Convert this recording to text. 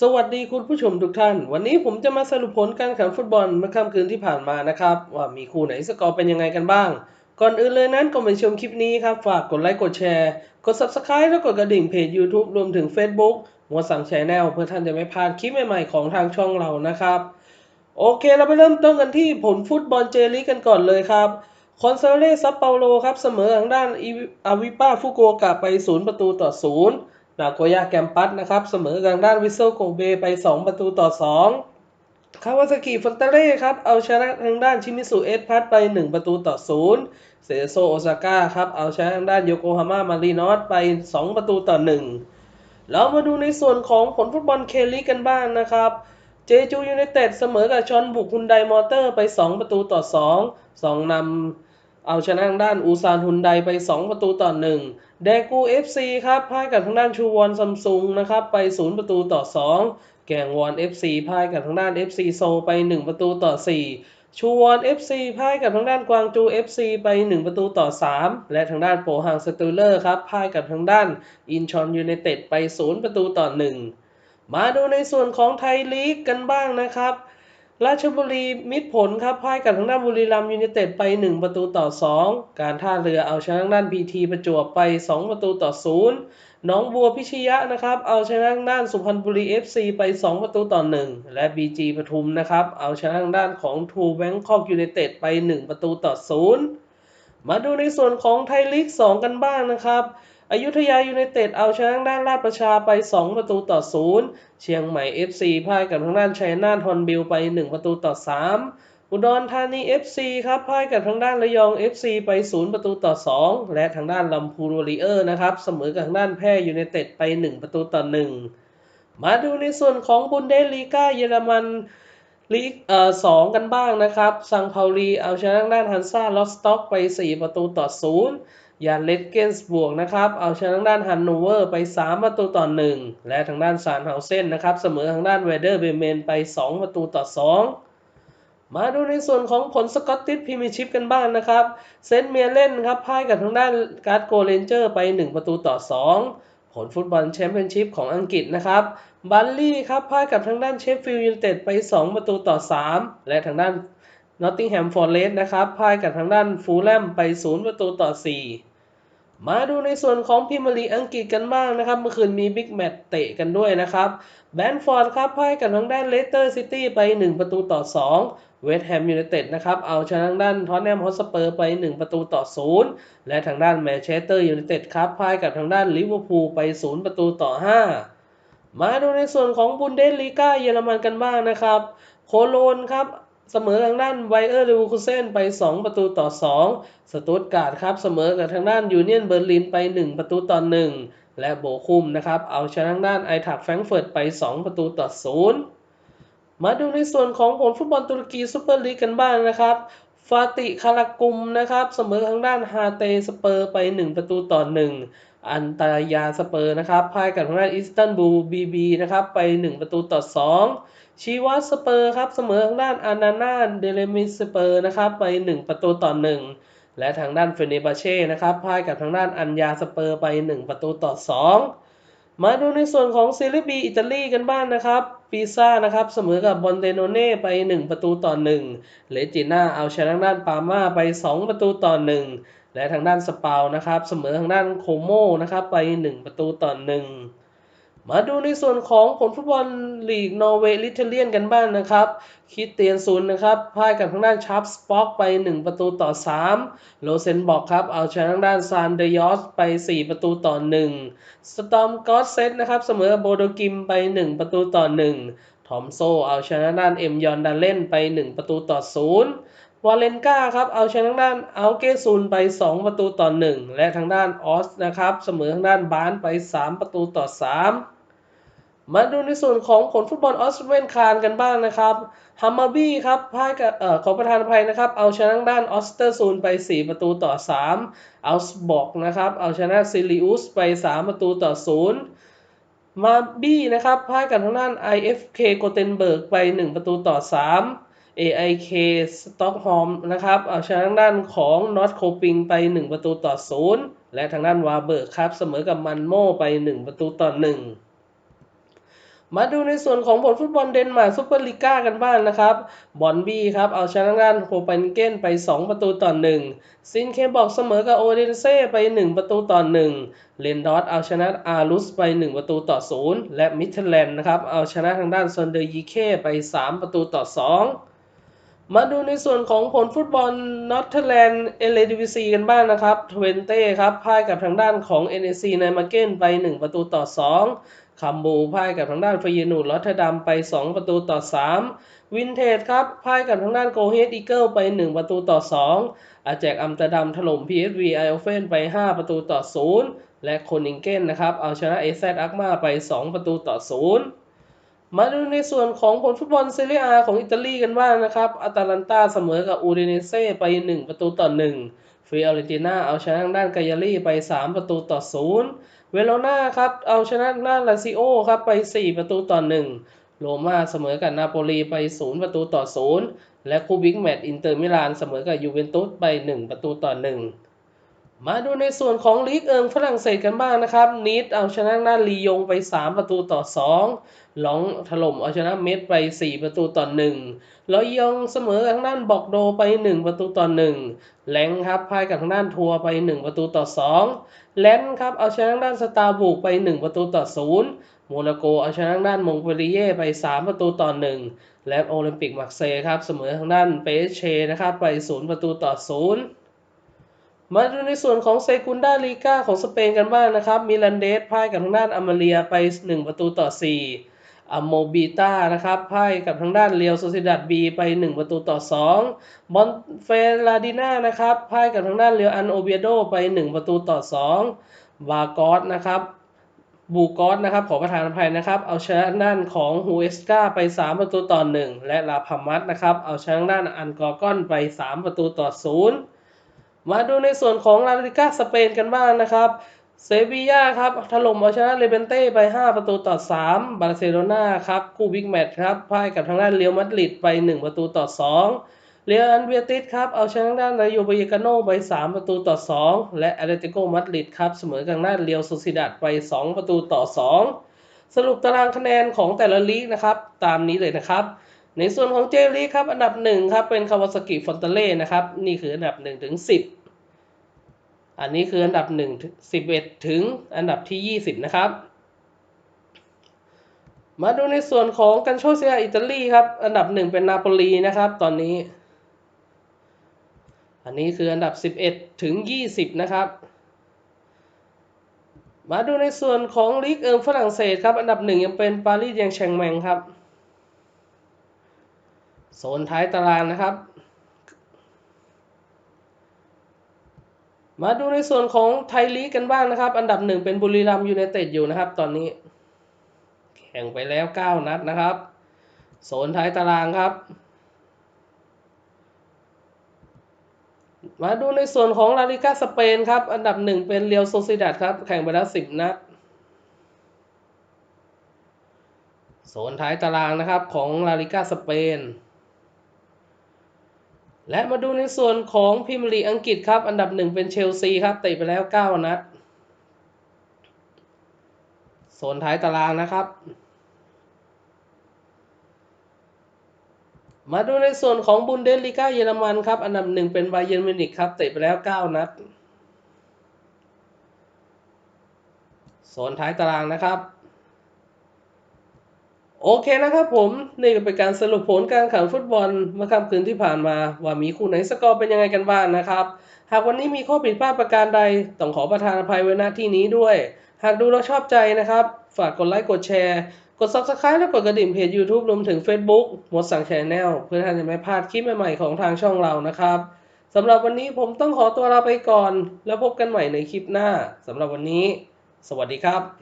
สวัสดีคุณผู้ชมทุกท่าน วันนี้ผมจะมาสรุปผลการแข่งฟุตบอลเมื่อค่ำคืนที่ผ่านมานะครับ ว่ามีคู่ไหนสกอร์เป็นยังไงกันบ้าง ก่อนอื่นเลยนั้นก็มาชมคลิปนี้ครับ ฝากกดไลค์กดแชร์ กด Subscribe แล้วกดกระดิ่งเพจ YouTube รวมถึง Facebook หัวสังแชแนลเพื่อท่านจะไม่พลาดคลิปใหม่ๆของทางช่องเรานะครับ โอเคเราไปเริ่มต้นกันที่ผลฟุตบอลเจลีกกันก่อนเลยครับคอนเซเลซัปเปาโลครับเสมอทางด้านอาวิป้าฟุโกกะไป 0 ประตูต่อ 0 นาโกย่าแกมปัสนะครับเสมอทางด้านวิเซลโกเบไป 2 ประตูต่อ 2 คาวาซากิฟอนเตเร่ครับเอาชนะทางด้านชิมิสุเอสพัทไป 1 ประตูต่อ 0 เซโซโอซาก้าครับเอาชนะทางด้านโยโกฮาม่ามารีนอสไป 2 ประตูต่อ1เรามาดูในส่วนของผลฟุตบอลเคลีกันบ้างนะครับเจจูยูไนเต็ดเสมอกับชอนบุกฮุนไดมอเตอร์ไป 2 ประตูต่อ 2 2นำ เอาชนะทางด้านอูซานฮุนไดไป 2 ประตูต่อ 1 แดกู FC ครับพ่ายกับทางด้านชูวอนซัมซุงนะครับไป 0 ประตูต่อ 2 แกงวอน FC พ่ายกับทางด้าน FC โซไป 1 ประตูต่อ 4 ชูวอน FC พ่ายกับทางด้านกวางจู FC ไป 1 ประตูต่อ 3 และทางด้านโปฮังสตูเลอร์ครับพ่ายกับทางด้านอินชอนยูไนเต็ดไป 0 ประตูต่อ 1 มาดูในส่วนของไทยลีกกันบ้างนะครับ ราชบุรีมิตรผลครับพ่ายกับทางด้านบุรีรัมย์ยูไนเต็ดไป 1 ประตูต่อ 2 การท่าเรือเอาชนะทางด้านพีทีประจวบไป 2 ประตูต่อ 0 น้องบัวพิชยะนะครับ เอาชนะทางด้านสุพรรณบุรี FC ไป 2 ประตูต่อ 1 และ BG ปทุมนะครับเอาชนะทางด้านของทูแบงคอกยูไนเต็ดไป 1 ประตูต่อ 0 มาดูในส่วนของไทยลีก 2 กันบ้างนะครับ อยุธยายูไนเต็ดเอาชนะทางด้านราชประชาไป 2 ประตูต่อ 0 เชียงใหม่ FC พ่ายกับทางด้านชัยนาทฮอนบิลไป 1 ประตูต่อ 3 อุดรธานี FC ครับพ่ายกับทางด้านระยอง FC ไป 0 ประตูต่อ 2 และทางด้านลำพูนวอริเออร์นะครับเสมอกับทางด้านแพร่ยูไนเต็ดไป 1 ประตูต่อ 1 มาดูในส่วนของบุนเดสลีกาเยอรมันลีกเอ่อสองกันบ้างนะครับ ซังเปาลีเอาชนะทางด้านฮันซ่าลอสต็อกไป 4 ประตูต่อ 0 ยานเลดเกนส์บวกนะครับ เอาชนะทางด้านฮันโนเวอร์ไป 3 ประตูต่อ 1 และทางด้านซานเฮาเซนนะครับ เสมอทางด้านเวเดอร์เบเมนไป 2 ประตูต่อ 2มาดูในส่วนของผลสกอตติสพรีเมียร์ชิพกันบ้างนะครับ เซนต์เมียเล่นครับพ่ายกับทางด้านการ์ดโกเรนเจอร์ไป 1 ประตูต่อ 2 ผลฟุตบอลแชมเปี้ยนชิพของอังกฤษนะครับ บัลลี่ครับพ่ายกับทางด้านเชฟฟิลด์ยูไนเต็ดไป 2 ประตูต่อ 3 และทางด้านนอตติงแฮมฟอร์เรสต์นะครับพ่ายกับทางด้านฟูลแลมไป 0 ประตูต่อ 4 มาดูในส่วนของพรีเมียร์ลีอังกฤษกันบ้างนะครับ เมื่อคืนมีบิ๊กแมตเตะกันด้วยนะครับ แบนฟอร์ดครับพ่ายกับทางด้านเลสเตอร์ซิตี้ไป 1 ประตูต่อ 2 เวสต์แฮมยูไนเต็ดนะครับ เอาชนะทางด้านท็อตแนมฮอสเปอร์ไป 1 ประตูต่อ 0 และทางด้านแมนเชสเตอร์ยูไนเต็ดครับพ่ายกับทางด้านลิเวอร์พูลไป 0 ประตูต่อ 5 มาดูในส่วนของบุนเดสลีกาเยอรมันกันบ้างนะครับ โคโลนครับ เสมอทางด้านไวเออร์เลวูคูเซนไป 2 ประตูต่อ 2 สตุตการ์ดครับเสมอกับทางด้านยูเนียนเบอร์ลินไป 1 ประตูต่อ 1 และโบคุมนะครับ เอาชนะทางด้านไอทักแฟรงเฟิร์ตไป 2 ประตูต่อ 0 มาดูในส่วนของผลฟุตบอลตุรกีซูเปอร์ลีกกันบ้างนะครับ ฟาติคารากุมนะครับเสมอทางด้านฮาเตสเปอร์ไป 1 ประตูต่อ 1 อันตายาสเปอร์นะครับพ่ายกับทางด้านอิสตันบูลบีบีนะครับไป 1 ประตูต่อ 2 ชีวัสเปอร์ครับเสมอทางด้านอานานาเดเลมิสเปอร์นะครับไป 1 ประตูต่อ 1 และทางด้านเฟเนบาเช่นะครับพ่ายกับทางด้านอัญญาสเปอร์ไป 1 ประตูต่อ 2 มาดูในส่วนของซีรีบีอิตาลีกันบ้างนะครับปีซ่านะครับเสมอกับบอนเดโนเน่ไป 1 ประตูต่อ 1 เลจิน่าเอาชนะทางด้านปาม่าไป 2 ประตูต่อ 1 และทางด้านสเปานะครับเสมอทางด้านโคโมนะครับไป 1 ประตูต่อ 1 มาดูในส่วนของผลฟุตบอลลีกนอร์เวย์ลิเทเลียนกันบ้างนะครับ คิดเตียนซุนนะครับพ่ายกับทางด้านชับสป็อกไป 1 ประตูต่อ 3 โลเซนบอกครับ เอาชนะทางด้านซานเดยอสไป 4 ประตูต่อ 1 สตอมกอสเซตนะครับ เสมอโบโดกิมไป 1 ประตูต่อ 1 ทอมโซเอาชนะด้านเอ็มยอนดาเล่นไป 1 ประตูต่อ 0 วาเลนกาครับเอาชนะทางด้านอัลเกซุนไป 2 ประตูต่อ 1 และทางด้านออสนะครับเสมอทางด้านบานไป 3 ประตูต่อ 3 มาดูในส่วนของผลฟุตบอลออสเวนคารกันบ้างนะครับฮัมมาบี้ครับพ่ายกับเอ่อขอประธานภัยนะครับเอาชนะทางด้านออสเตอร์ซูนไป 4 ประตูต่อ3เอาสบอกนะครับเอาชนะซิลิอุสไป 3 ประตูต่อ 0มาบี้นะครับพ่ายกับทางด้าน IFK โกเทนเบิร์กไป 1 ประตูต่อ 3 AIK สต็อกโฮล์มนะครับเอาชนะทางด้านของนอตโคปิงไป 1 ประตูต่อ 0 และทางด้านวาเบิร์กครับ เสมอกับมันโมไป 1 ประตูต่อ 1 มาดูในส่วนของผลฟุตบอลเดนมาร์กซูเปอร์ลีกากันบ้างนะครับ บอนบี้ครับ เอาชนะด้านโคเปนเกนไป 2 ประตูต่อ 1 ซินเคบอกเสมอกับโอเดนเซ่ไป 1 ประตูต่อ 1 เลนดอสเอาชนะอารุสไป 1 ประตูต่อ 0 และมิทเทลแลนด์นะครับ เอาชนะทางด้านซอนเดอร์ยีเคไป 3 ประตูต่อ 2 มาดูในส่วนของผลฟุตบอลนอตเทอร์แลนด์เอเลดิวิซีกันบ้างนะครับทเวนเต้ครับพ่ายกับทางด้านของ NEC ในมาเกนไป 1 ประตูต่อ 2คัมบูพ่ายกับทางด้านฟยนูลอตเทอร์ดัมไป 2 ประตูต่อ 3 วินเทจครับพ่ายกับทางด้านโกเฮดอีเกิลไป 1 ประตูต่อ 2 อาแจกอัมตอร์ดัมถล่ม PSV ไอโอเฟนไป 5 ประตูต่อ 0 และโคนิงเกนนะครับเอาชนะเอซอักมาไป 2 ประตูต่อ 0 มาดูในส่วนของผลฟุตบอลเซเรียอาของอิตาลีกันบ้างนะครับอาตาลันตาเสมอกับอูดิเนเซ่ไป 1 ประตูต่อ1ฟิออรนติน่าเอาชนะด้านกายาลีไป 3 ประตูต่อ 0 เวโรนาครับเอาชนะด้านลาซิโอครับไป 4 ประตูต่อ 1 โรม่าเสมอกับนาโปลีไป 0 ประตูต่อ 0 และคูบิกแมตต์อินเตอร์มิลานเสมอกับยูเวนตุสไป 1 ประตูต่อ 1 มาดูในส่วนของลีกเอิงฝรั่งเศสกันบ้างนะครับนีดเอาชนะด้านลียงไป 3 ประตูต่อ 2 หลองถล่มเอาชนะเมดไป 4 ประตูต่อ1ลอยยองเสมอทางด้านบอกโดไป 1 ประตูต่อ 1 แลงครับพ่ายกับทางด้านทัวไป 1 ประตูต่อ 2 แลนครับเอาชนะด้านสตาร์บุกไป 1 ประตูต่อ 0 โมนาโกเอาชนะด้านมงเปรีเย่ไป 3 ประตูต่อ 1 และโอลิมปิกมักเซย์ครับเสมอทางด้านเปเชนะครับไป 0 ประตูต่อ 0 มาดูในส่วนของเซกุนดาลีกาของสเปนกันบ้างนะครับ มิลันเดสพ่ายกับทางด้านอเมเลียไป 1 ประตูต่อ 4อโมบีตานะครับพ่ายกับทางด้านเรียวโซซิดัดบีไป 1 ประตูต่อ 2 บอนเฟลาดิน่านะครับพ่ายกับทางด้านเรียวอันโอเบียโดไป 1 ประตูต่อ 2 บากอสนะครับบูกอสนะครับขอประทานอภัยนะครับ เอาชนะด้านของฮูเอสกาไป 3 ประตูต่อ 1 และลาพามัสนะครับเอาชนะด้านอันกอร์กอนไป 3 ประตูต่อ 0 มาดูในส่วนของลาลิกาสเปนกันบ้างนะครับเซบีย่าครับถล่มเอาชนะเลเบนเต้ไป 5 ประตูต่อ 3 บาร์เซโลนาครับคู่บิ๊กแมตช์ครับพ่ายกับทางด้านเรียวมาดริดไป 1 ประตูต่อ 2 เรียอันเบียติสครับเอาชนะด้านรายโยบายกาโนไป 3 ประตูต่อ 2 และแอตเลติโกมาดริดครับเสมอกับด้านเรียวโซซิดัดไป 2 ประตูต่อ 2 สรุปตารางคะแนนของแต่ละลีกนะครับ ตามนี้เลยนะครับ ในส่วนของเจลีครับอันดับ1ครับเป็นคาวาซากิฟอนเตเล่นะครับนี่คืออันดับ1ถึง10 อันนี้คืออันดับ1ถึง11 ถึงอันดับที่ 20 นะครับ มาดูในส่วนของกันโชเซียอิตาลีครับอันดับ 1 เป็นนาโปลีนะครับตอนนี้ อันนี้คืออันดับ 11 ถึง 20 นะครับมาดูในส่วนของลีกเอิงฝรั่งเศสครับอันดับ 1 ยังเป็นปารีสแยงแชงแมงครับ โซนท้ายตารางนะครับ มาดูในส่วนของไทยลีกกันบ้างนะครับ อันดับหนึ่งเป็นบุรีรัมยูไนเต็ดอยู่นะครับ ตอนนี้ แข่งไปแล้ว 9 นัดนะครับ โซนท้ายตารางครับ มาดูในส่วนของลาลิกาสเปนครับ อันดับหนึ่งเป็นเรียวโซซิดัดครับ แข่งไปแล้ว 10 นัดโซนท้ายตารางนะครับของลาลิกาสเปน และมาดูในส่วนของพรีเมียร์ลีอังกฤษครับ อันดับหนึ่งเป็นเชลซีครับเตะไปแล้ว 9 นัดโซนท้ายตารางนะครับ มาดูในส่วนของบุนเดสลีกาเยอรมันครับ อันดับหนึ่งเป็นไบเยร์นมิวนิกครับเตะไปแล้ว 9 นัดโซนท้ายตารางนะครับ โอเคนะครับผมนี่ก็เป็นการสรุปผลการแข่งฟุตบอลเมื่อค่ำคืนที่ผ่านมา ว่ามีคู่ไหนสกอร์เป็นยังไงกันบ้างนะครับ หากวันนี้มีข้อผิดพลาดประการใด ต้องขอประทานอภัยไว้ณที่นี้ด้วย หากดูแล้วชอบใจนะครับ ฝากกดไลค์กดแชร์ กด Subscribe และกดกระดิ่งเพจ YouTube รวมถึง Facebook หมดสั่งแชนแนลเพื่อท่านจะไม่พลาดคลิปใหม่ๆของทางช่องเรานะครับสำหรับวันนี้ผมต้องขอตัวลาไปก่อน แล้วพบกันใหม่ในคลิปหน้าสำหรับวันนี้ สวัสดีครับ